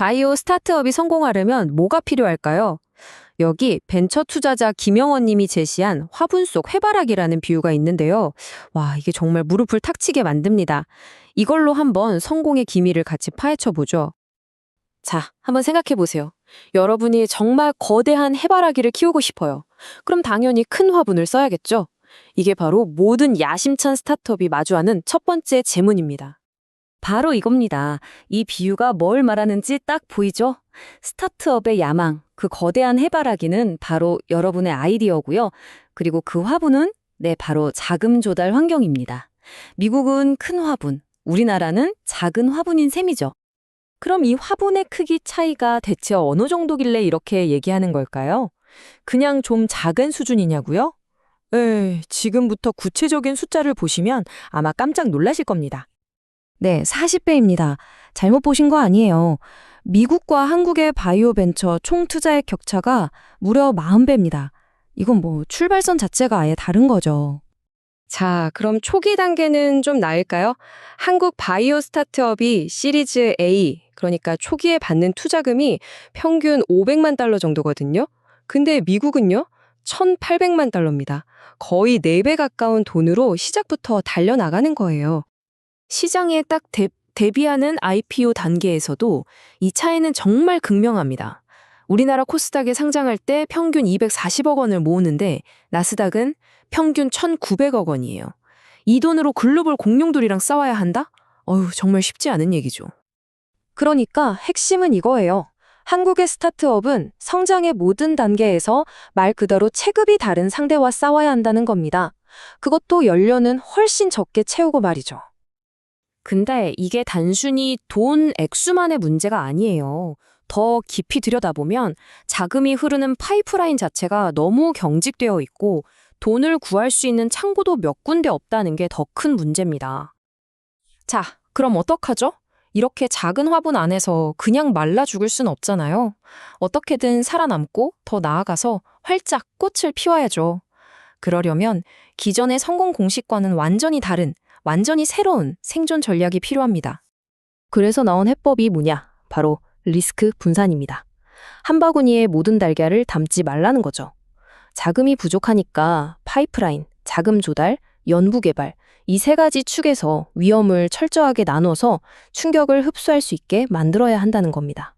바이오 스타트업이 성공하려면 뭐가 필요할까요? 여기 벤처 투자자 김영원 님이 제시한 화분 속 해바라기라는 비유가 있는데요. 와, 이게 정말 무릎을 탁 치게 만듭니다. 이걸로 한번 성공의 기미를 같이 파헤쳐 보죠. 자, 한번 생각해 보세요. 여러분이 정말 거대한 해바라기를 키우고 싶어요. 그럼 당연히 큰 화분을 써야겠죠? 이게 바로 모든 야심찬 스타트업이 마주하는 첫 번째 재문입니다. 바로 이겁니다. 이 비유가 뭘 말하는지 딱 보이죠? 스타트업의 야망, 그 거대한 해바라기는 바로 여러분의 아이디어고요. 그리고 그 화분은 네, 바로 자금 조달 환경입니다. 미국은 큰 화분, 우리나라는 작은 화분인 셈이죠. 그럼 이 화분의 크기 차이가 대체 어느 정도길래 이렇게 얘기하는 걸까요? 그냥 좀 작은 수준이냐고요? 에, 지금부터 구체적인 숫자를 보시면 아마 깜짝 놀라실 겁니다. 네, 40배입니다. 잘못 보신 거 아니에요. 미국과 한국의 바이오 벤처 총 투자액 격차가 무려 40배입니다. 이건 뭐 출발선 자체가 아예 다른 거죠. 자, 그럼 초기 단계는 좀 나을까요? 한국 바이오 스타트업이 시리즈 A, 그러니까 초기에 받는 투자금이 평균 500만 달러 정도거든요. 근데 미국은요? 1,800만 달러입니다. 거의 4배 가까운 돈으로 시작부터 달려나가는 거예요. 시장에 딱 대, 대비하는 IPO 단계에서도 이 차이는 정말 극명합니다. 우리나라 코스닥에 상장할 때 평균 240억 원을 모으는데 나스닥은 평균 1,900억 원이에요. 이 돈으로 글로벌 공룡들이랑 싸워야 한다? 어휴, 정말 쉽지 않은 얘기죠. 그러니까 핵심은 이거예요. 한국의 스타트업은 성장의 모든 단계에서 말 그대로 체급이 다른 상대와 싸워야 한다는 겁니다. 그것도 연료는 훨씬 적게 채우고 말이죠. 근데 이게 단순히 돈 액수만의 문제가 아니에요. 더 깊이 들여다보면 자금이 흐르는 파이프라인 자체가 너무 경직되어 있고 돈을 구할 수 있는 창구도 몇 군데 없다는 게 더 큰 문제입니다. 자, 그럼 어떡하죠? 이렇게 작은 화분 안에서 그냥 말라 죽을 순 없잖아요. 어떻게든 살아남고 더 나아가서 활짝 꽃을 피워야죠. 그러려면 기존의 성공 공식과는 완전히 다른, 완전히 새로운 생존 전략이 필요합니다. 그래서 나온 해법이 뭐냐? 바로 리스크 분산입니다. 한 바구니에 모든 달걀을 담지 말라는 거죠. 자금이 부족하니까 파이프라인, 자금 조달, 연구 개발, 이 세 가지 축에서 위험을 철저하게 나눠서 충격을 흡수할 수 있게 만들어야 한다는 겁니다.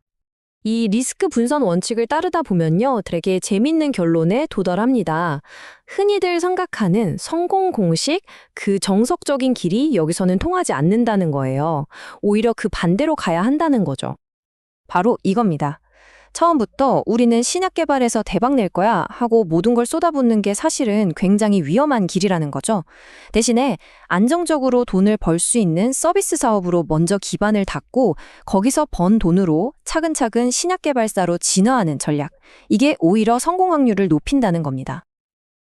이 리스크 분산 원칙을 따르다 보면요, 되게 재밌는 결론에 도달합니다. 흔히들 생각하는 성공 공식, 그 정석적인 길이 여기서는 통하지 않는다는 거예요. 오히려 그 반대로 가야 한다는 거죠. 바로 이겁니다. 처음부터 우리는 신약 개발에서 대박 낼 거야 하고 모든 걸 쏟아붓는 게 사실은 굉장히 위험한 길이라는 거죠. 대신에 안정적으로 돈을 벌 수 있는 서비스 사업으로 먼저 기반을 닫고 거기서 번 돈으로 차근차근 신약 개발사로 진화하는 전략. 이게 오히려 성공 확률을 높인다는 겁니다.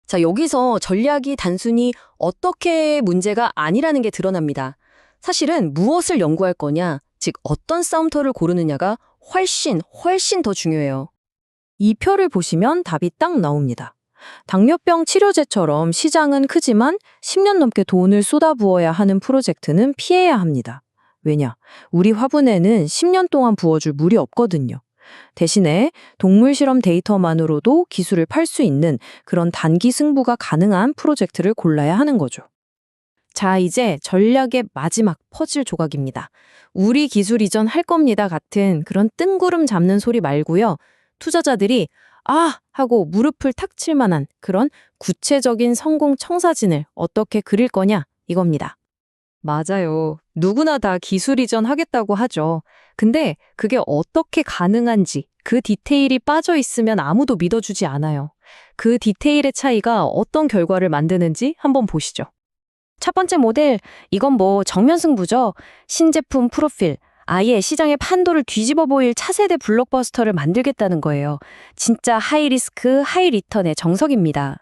자, 여기서 전략이 단순히 어떻게 문제가 아니라는 게 드러납니다. 사실은 무엇을 연구할 거냐, 즉 어떤 싸움터를 고르느냐가 훨씬 훨씬 더 중요해요. 이 표를 보시면 답이 딱 나옵니다. 당뇨병 치료제처럼 시장은 크지만 10년 넘게 돈을 쏟아부어야 하는 프로젝트는 피해야 합니다. 왜냐? 우리 화분에는 10년 동안 부어줄 물이 없거든요. 대신에 동물 실험 데이터만으로도 기술을 팔 수 있는 그런 단기 승부가 가능한 프로젝트를 골라야 하는 거죠. 자, 이제 전략의 마지막 퍼즐 조각입니다. 우리 기술 이전 할 겁니다 같은 그런 뜬구름 잡는 소리 말고요. 투자자들이 아! 하고 무릎을 탁 칠 만한 그런 구체적인 성공 청사진을 어떻게 그릴 거냐 이겁니다. 맞아요. 누구나 다 기술 이전 하겠다고 하죠. 근데 그게 어떻게 가능한지 그 디테일이 빠져 있으면 아무도 믿어주지 않아요. 그 디테일의 차이가 어떤 결과를 만드는지 한번 보시죠. 첫 번째 모델, 이건 뭐 정면 승부죠. 신제품 프로필, 아예 시장의 판도를 뒤집어 보일 차세대 블록버스터를 만들겠다는 거예요. 진짜 하이 리스크, 하이 리턴의 정석입니다.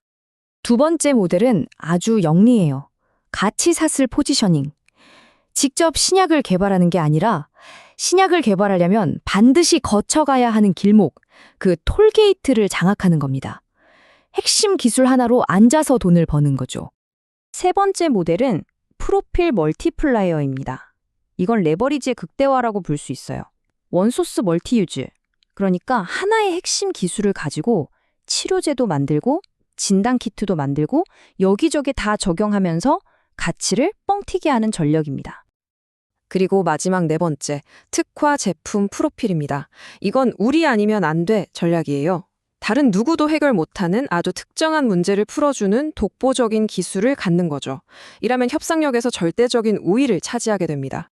두 번째 모델은 아주 영리해요. 가치 사슬 포지셔닝. 직접 신약을 개발하는 게 아니라 신약을 개발하려면 반드시 거쳐가야 하는 길목, 그 톨게이트를 장악하는 겁니다. 핵심 기술 하나로 앉아서 돈을 버는 거죠. 세 번째 모델은 프로필 멀티플라이어입니다. 이건 레버리지의 극대화라고 볼 수 있어요. 원소스 멀티유즈. 그러니까 하나의 핵심 기술을 가지고 치료제도 만들고 진단 키트도 만들고 여기저기 다 적용하면서 가치를 뻥튀기 하는 전력입니다. 그리고 마지막 네 번째, 특화 제품 프로필입니다. 이건 우리 아니면 안 돼 전략이에요. 다른 누구도 해결 못하는 아주 특정한 문제를 풀어주는 독보적인 기술을 갖는 거죠. 이라면 협상력에서 절대적인 우위를 차지하게 됩니다.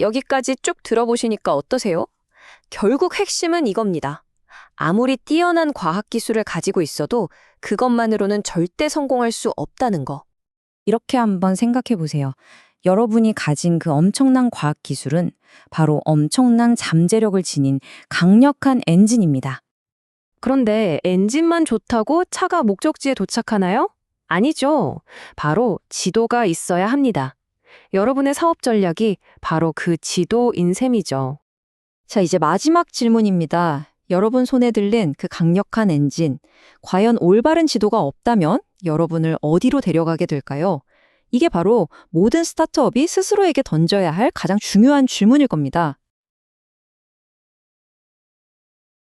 여기까지 쭉 들어보시니까 어떠세요? 결국 핵심은 이겁니다. 아무리 뛰어난 과학 기술을 가지고 있어도 그것만으로는 절대 성공할 수 없다는 거. 이렇게 한번 생각해 보세요. 여러분이 가진 그 엄청난 과학 기술은 바로 엄청난 잠재력을 지닌 강력한 엔진입니다. 그런데 엔진만 좋다고 차가 목적지에 도착하나요? 아니죠. 바로 지도가 있어야 합니다. 여러분의 사업 전략이 바로 그 지도인 셈이죠. 자, 이제 마지막 질문입니다. 여러분 손에 들린 그 강력한 엔진, 과연 올바른 지도가 없다면 여러분을 어디로 데려가게 될까요? 이게 바로 모든 스타트업이 스스로에게 던져야 할 가장 중요한 질문일 겁니다.